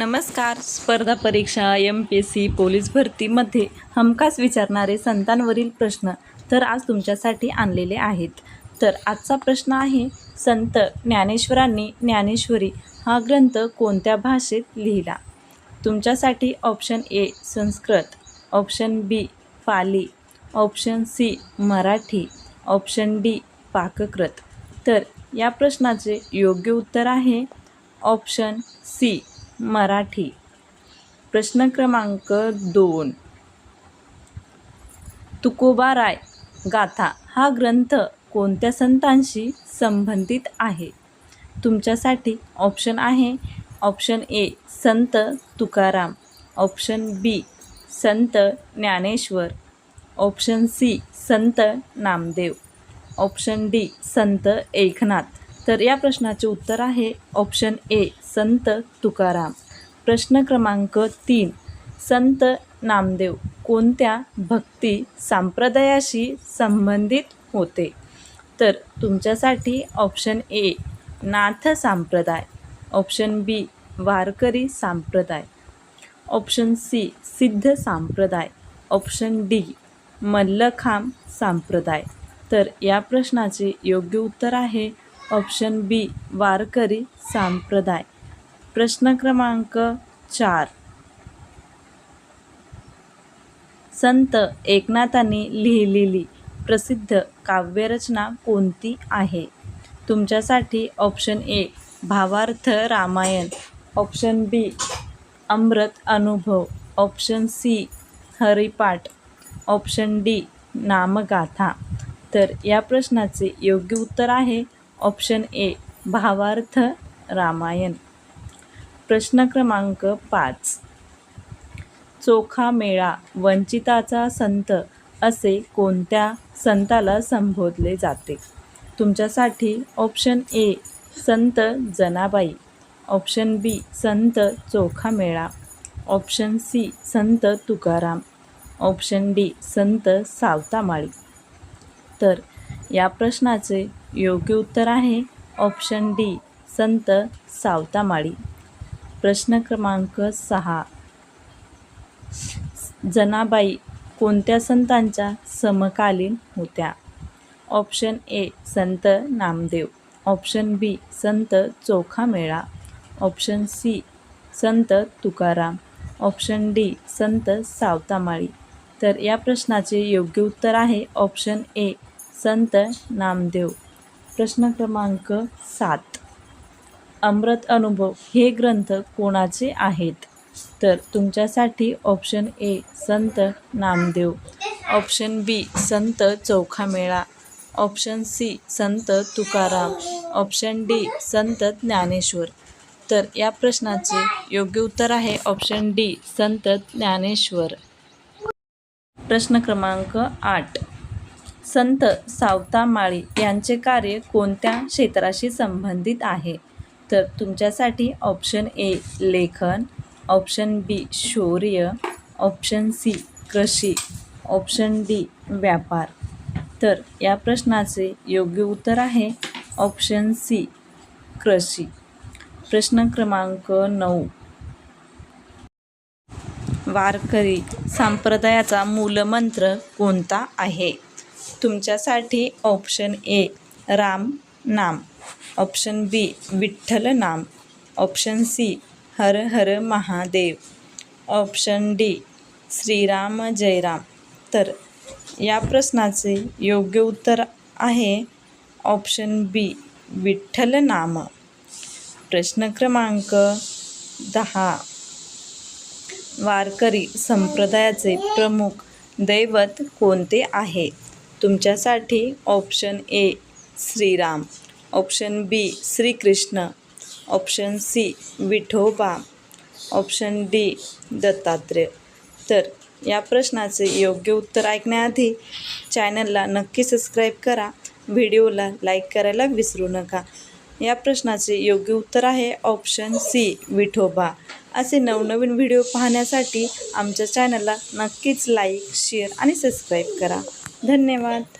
नमस्कार. स्पर्धा परीक्षा M P S C police भरतीमध्ये हमखास विचारणारे संतांवरील प्रश्न तर आज तुमच्यासाठी आणलेले आहेत. तर आजचा प्रश्न आहे संत ज्ञानेश्वरांनी ज्ञानेश्वरी हा ग्रंथ कोणत्या भाषेत लिहिला? तुमच्यासाठी option A Sanskrit option B Pali option C Marathi option D Prakrit. तर या प्रश्नाचे योग्य उत्तर आहे ऑप्शन सी मराठी. प्रश्न क्रमांक दोन. तुकोबाराय गाथा हा ग्रंथ कोणत्या संतांशी संबंधित आहे? तुमच्यासाठी ऑप्शन आहे. Option A Sant Tukaram. Option B Sant Dnyaneshwar. Option C Sant Namdev. Option D संत एकनाथ. तर या प्रश्नाचे उत्तर आहे ऑप्शन ए संत तुकाराम. प्रश्न क्रमांक तीन संत नामदेव कोणत्या भक्ती संप्रदायाशी संबंधित होते? तर तुमच्यासाठी ऑप्शन ए नाथ संप्रदाय. ऑप्शन बी वारकरी संप्रदाय. ऑप्शन सी सिद्ध संप्रदाय. ऑप्शन डी मल्लखांब संप्रदाय. तर या प्रश्नाचे योग्य उत्तर आहे ऑप्शन बी वारकरी संप्रदाय. प्रश्न क्रमांक चार. संत एकनाथांनी लिहिलेली प्रसिद्ध काव्यरचना कोणती आहे? तुमच्यासाठी ऑप्शन ए भावार्थ Ramayana. Option B Amrut Anubhav. Option C Haripath. Option D Namgatha. तर या प्रश्नाचे योग्य उत्तर आहे. ऑप्शन ए भावार्थ रामायण. प्रश्न क्रमांक पाच. चोखा मेळा वंचिताचा संत असे कोणत्या संताला संबोधले जाते? तुमच्यासाठी ऑप्शन ए संत जनाबाई. ऑप्शन बी संत चोखा मेळा. ऑप्शन सी संत तुकाराम. ऑप्शन डी संत सावतामाळी. तर या प्रश्नाचे योग्य उत्तर आहे. ऑप्शन डी संत सावतामाळी. प्रश्न क्रमांक सहा. जनाबाई कोणत्या संतांच्या समकालीन होत्या? Option A Sant Namdev. Option B Sant Chokhamela. Option C Sant Tukaram. Option D संत सावतामाळी. तर या प्रश्नाचे योग्य उत्तर आहे. ऑप्शन ए संत नामदेव. प्रश्न क्रमांक सात. अमृत अनुभव हे ग्रंथ कोणाचे आहेत? तर तुमच्यासाठी ऑप्शन ए संत नामदेव. ऑप्शन बी संत चौखामेळा. ऑप्शन सी संत तुकाराम. ऑप्शन डी संत ज्ञानेश्वर. तर या प्रश्नाचे योग्य उत्तर आहे ऑप्शन डी संत ज्ञानेश्वर. प्रश्न क्रमांक आठ. संत सावतामाळी यांचे कार्य कोणत्या क्षेत्राशी संबंधित आहे? तर तुमच्यासाठी ऑप्शन ए लेखन ऑप्शन बी शौर्य ऑप्शन सी कृषी ऑप्शन डी व्यापार. तर या प्रश्नाचे योग्य उत्तर आहे ऑप्शन सी कृषी. प्रश्न क्रमांक नऊ. वारकरी संप्रदायाचा मूलमंत्र कोणता आहे? तुमच्यासाठी ऑप्शन ए राम नाम. ऑप्शन बी विठ्ठल नाम. Option C Har Har Mahadev. Option D Shriram Jayram तर या प्रश्नाचे योग्य उत्तर आहे ऑप्शन बी विठ्ठल नाम. प्रश्न क्रमांक दहा. वारकरी संप्रदायाचे प्रमुख दैवत कोणते आहे? तुमच्यासाठी option A Shriram. Option B Shrikrishna. Option C Vithoba. Option D Dattatreya. तर या प्रश्नाचे योग्य उत्तर ऐकण्याआधी चॅनलला नक्की सबस्क्राईब करा. व्हिडिओला लाईक करायला विसरू नका. या प्रश्नाचे योग्य उत्तर आहे ऑप्शन सी विठोबा. असे नवनवीन व्हिडिओ पाहण्यासाठी आमच्या चॅनलला नक्कीच लाईक शेअर आणि सबस्क्राईब करा. धन्यवाद.